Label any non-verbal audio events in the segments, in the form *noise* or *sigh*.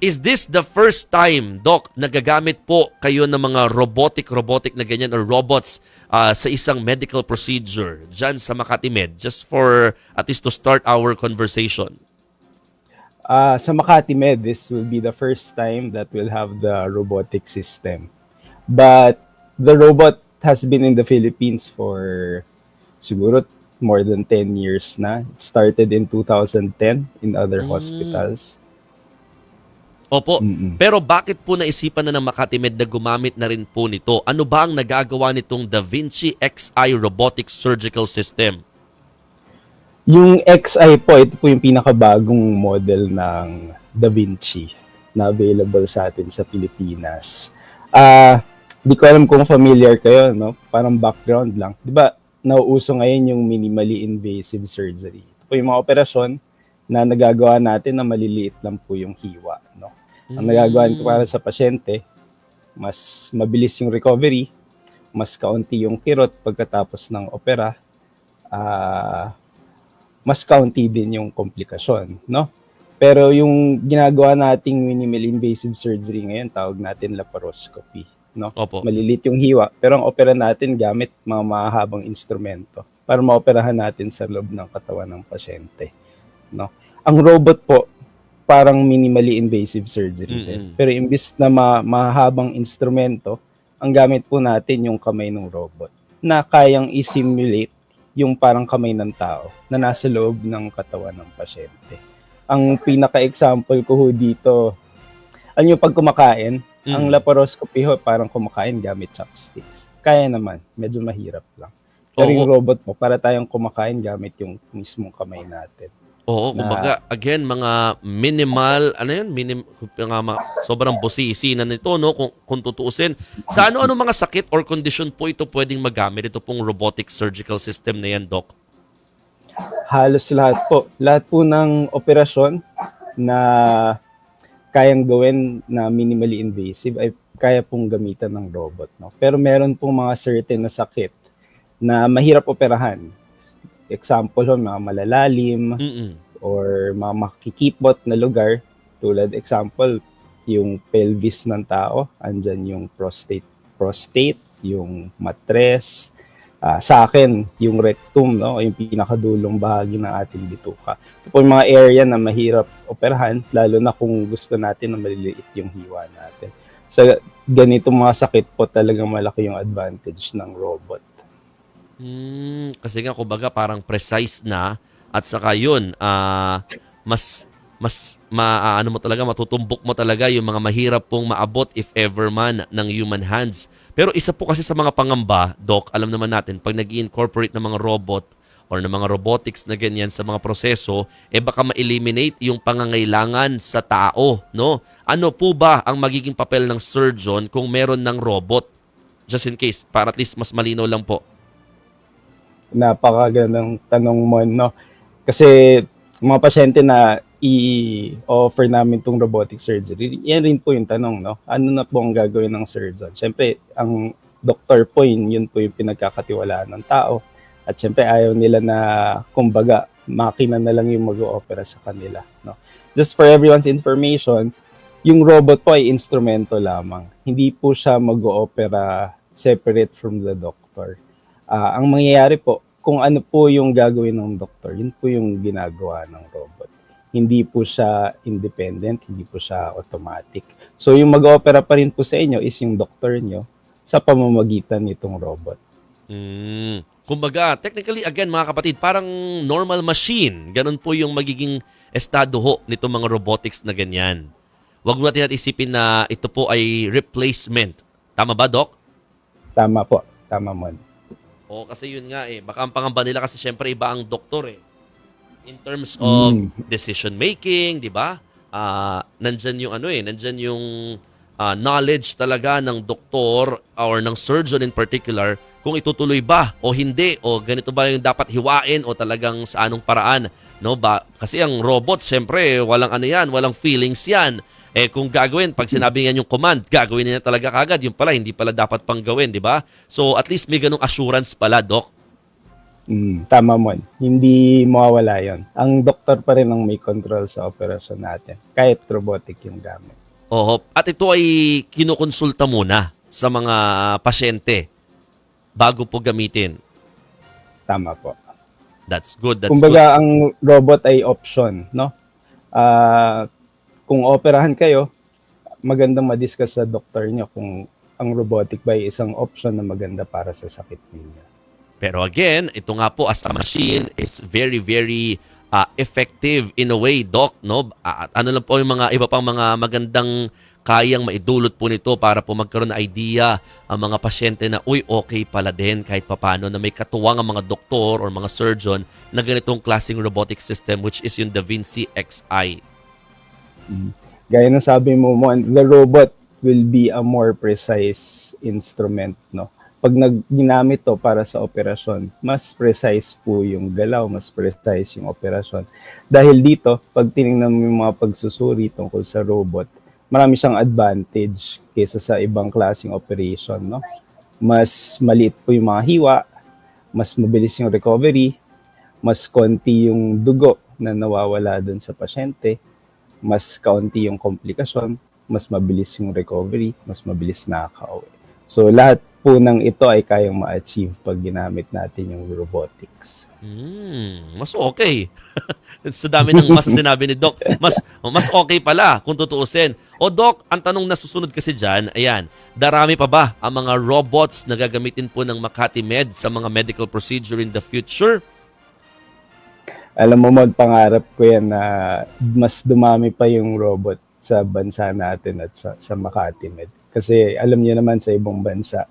Is this the first time, Doc, nagagamit po kayo ng mga robotic-robotic na ganyan or robots ah, sa isang medical procedure dyan sa Makati Med? Just for at least to start our conversation. Uh, sa Makati Med, this will be the first time that we'll have the robotic system. But the robot has been in the Philippines for siguro more than 10 years na. It started in 2010 in other hospitals. Opo. Mm-mm. Pero bakit po naisipan na ng Makati Med na gumamit na rin po nito? Ano ba ang nagagawa nitong Da Vinci XI Robotic Surgical System? Yung XI po, ito po yung pinakabagong model ng Da Vinci na available sa atin sa Pilipinas. Ah, di ko alam kung familiar kayo, no? Parang background lang. 'Di ba? Nauuso ngayon yung minimally invasive surgery. Ito po yung mga operasyon na nagagawa natin na maliliit lang po yung hiwa, no? Ang nagagawa nito para sa pasyente, mas mabilis yung recovery, mas kaunti yung kirot pagkatapos ng opera, ah mas kaunti din yung komplikasyon, no? Pero yung ginagawa nating minimally invasive surgery ngayon, tawag natin laparoscopy, no? Opo. Malilit yung hiwa, pero ang opera natin gamit mga mahahabang instrumento para maoperahan natin sa loob ng katawan ng pasyente, no? Ang robot po, parang minimally invasive surgery. Mm-mm. Pero imbis na ma- mahabang instrumento, ang gamit po natin yung kamay ng robot na kayang i-simulate yung parang kamay ng tao na nasa loob ng katawan ng pasyente. Ang pinaka-example ko ho dito, alam nyo pag kumakain, Mm. ang laparoscopy ho, parang kumakain gamit chopsticks. Kaya naman, medyo mahirap lang. Pero Oo. yung robot mo, para tayong kumakain gamit yung mismong kamay natin. Oo, na- kumbaga, again, mga minimal, ano yun, minim, mga ma- sobrang busisi na nito, no, kung, kung tutuusin. Sa ano-ano mga sakit or condition po ito pwedeng magamit, ito pong robotic surgical system na yan, Doc? halos lahat po. Lahat po ng operasyon na kayang gawin na minimally invasive ay kaya pong gamitan ng robot. No? Pero meron pong mga certain na sakit na mahirap operahan. Example, ho, mga malalalim Mm-mm. or mga makikipot na lugar. Tulad example, yung pelvis ng tao, andyan yung prostate, prostate, yung matres, Ah, sa akin, yung rectum, no, yung pinakadulong bahagi ng ating bituka. Ito po yung mga area na mahirap operahan, lalo na kung gusto natin na maliliit yung hiwa natin. Sa ganitong mga sakit po talagang malaki yung advantage ng robot. Hmm, kasi nga, kumbaga, parang precise na at saka yun, ah, mas mas maano mo talaga matutumbok mo talaga yung mga mahirap pong maabot if ever man ng human hands. Pero isa po kasi sa mga pangamba, Doc, alam naman natin pag nag incorporate ng mga robot or ng mga robotics na ganyan sa mga proseso, eh baka ma-eliminate yung pangangailangan sa tao, no? Ano po ba ang magiging papel ng surgeon kung meron ng robot? Just in case, para at least mas malinaw lang po. Napakagandang tanong mo, no? Kasi mga pasyente na i-offer namin tong robotic surgery, yan rin po yung tanong, no? Ano na po ang gagawin ng surgeon? Siyempre, ang doktor po, yun, yun po yung pinagkakatiwalaan ng tao. At siyempre, ayaw nila na, kumbaga, makina na lang yung mag-oopera sa kanila, no? Just for everyone's information, yung robot po ay instrumento lamang. Hindi po siya mag-oopera separate from the doctor. Ah, ang mangyayari po, kung ano po yung gagawin ng doktor, yun po yung ginagawa ng robot. Hindi po siya independent, hindi po siya automatic. So yung mag-opera pa rin po sa inyo is yung doktor nyo sa pamamagitan nitong robot. Mm. Kumbaga, technically, again, mga kapatid, parang normal machine. Ganun po yung magiging estado ho nito mga robotics na ganyan. Huwag mo natin isipin na ito po ay replacement. Tama ba, Doc? Tama po, tama mo. Oo, kasi yun nga eh. Baka ang pangamba nila kasi syempre iba ang doktor eh. In terms of Mm. decision making, di ba? Ah, nandyan yung ano eh, nandyan yung ah, knowledge talaga ng doktor or ng surgeon in particular kung itutuloy ba o hindi o ganito ba yung dapat hiwain o talagang sa anong paraan, no? Ba kasi ang robot syempre walang ano yan, walang feelings yan. Eh kung gagawin, pag sinabi niya yung command, gagawin niya talaga kagad. Yung pala, hindi pala dapat pang gawin, di ba? So at least may ganong assurance pala, Doc. Mm, tama mo. Hindi mawawala yon. Ang doktor pa rin ang may control sa operasyon natin. Kahit robotic yung gamit. Oho. At ito ay kinukonsulta muna sa mga pasyente bago po gamitin. Tama po. That's good. That's Kumbaga, ang robot ay option, no? Ah, kung operahan kayo, magandang ma-discuss sa doktor niyo kung ang robotic ba isang option na maganda para sa sakit ninyo. Pero again, ito nga po as a machine is very very uh, effective in a way, doc, no? At ano lang po yung mga iba pang mga magandang kayang maidulot po nito para po magkaroon ng idea ang mga pasyente na uy okay pala din kahit papano na may katuwang ang mga doktor or mga surgeon na ganitong klaseng robotic system which is yung Da Vinci Xi. Gaya ng sabi mo, Mon, the robot will be a more precise instrument, no? Pag nag ginamit to para sa operasyon, mas precise po yung galaw, mas precise yung operasyon. Dahil dito, pag tinignan mo yung mga pagsusuri tungkol sa robot, marami siyang advantage kaysa sa ibang klaseng operation, no? Mas maliit po yung mga hiwa, mas mabilis yung recovery, mas konti yung dugo na nawawala dun sa pasyente, mas kaunti yung komplikasyon, mas mabilis yung recovery, mas mabilis nakaka-uwi. So lahat po ng ito ay kayang ma-achieve pag ginamit natin yung robotics. Hmm, mas okay. *laughs* sa dami ng mas sinabi ni Doc, mas mas okay pala kung tutuusin. O Doc, ang tanong na susunod kasi diyan, ayan, darami pa ba ang mga robots na gagamitin po ng Makati Med sa mga medical procedure in the future? Alam mo, Mod, pangarap ko yan na mas dumami pa yung robot sa bansa natin at sa, sa Makati Med. Kasi alam niyo naman sa ibang bansa,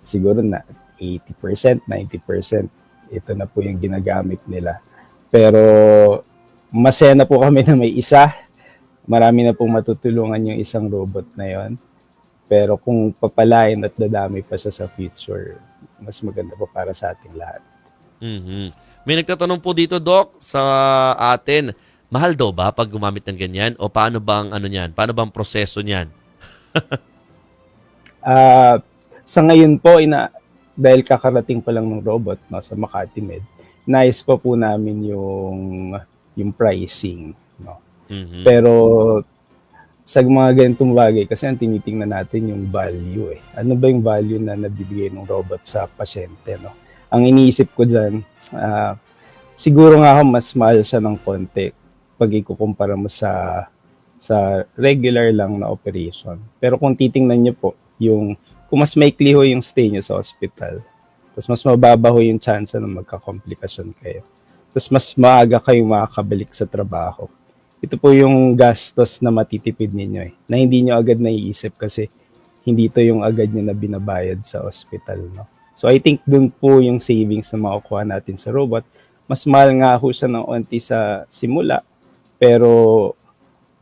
siguro na 80%, 90%, ito na po yung ginagamit nila. Pero masaya na po kami na may isa. Marami na pong matutulungan yung isang robot na yon. Pero kung papalain at dadami pa siya sa future, mas maganda po para sa ating lahat. Mhm. May nagtatanong po dito, Doc, sa atin, mahal daw ba pag gumamit ng ganyan? O paano bang ano niyan? Paano bang proseso niyan? *laughs* Ah, sa ngayon po, ina, dahil kakarating pa lang ng robot no, sa Makati Med, nais pa po namin yung, yung pricing. No? Mhm. Pero sa mga ganitong bagay, kasi ang tinitingnan natin yung value eh. Ano ba yung value na nabibigay ng robot sa pasyente, no? Ang iniisip ko dyan, ah, siguro nga ako mas mahal siya ng konti pag ikukumpara mo sa sa regular lang na operation. Pero kung titingnan niyo po, yung kung mas maikli ho yung stay niyo sa hospital, tapos mas mababa ho yung chance na magka-komplikasyon kayo. Tapos mas maaga kayo makakabalik sa trabaho ito po yung gastos na matitipid ninyo eh, na hindi nyo agad naiisip kasi hindi to yung agad nyo na binabayad sa hospital. No? So I think dun po yung savings na makukuha natin sa robot. Mas mahal nga ho siya ng onti sa simula, pero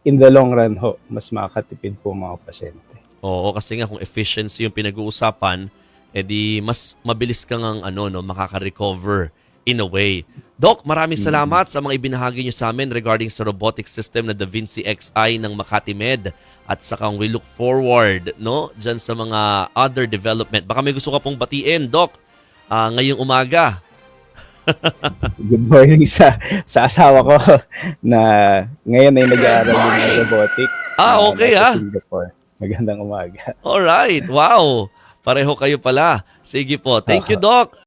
in the long run ho, mas makakatipid po mga pasyente. Oo, kasi nga kung efficiency yung pinag-uusapan, edi mas mabilis kang ang ano no, makaka-recover in a way. Doc, maraming salamat sa mga ibinahagi niyo sa amin regarding sa robotic system na Da Vinci Xi ng Makati Med at saka we look forward no diyan sa mga other development. Baka may gusto ka pong batiin, Doc, ah, ngayong umaga. *laughs* Good morning sa sa asawa ko *laughs* na ngayon ay nag-aaral din ng robotic. Ah, okay, nasa ah. Singapore. Magandang umaga. All right. Wow. Pareho kayo pala. Sige po. Thank you, Doc.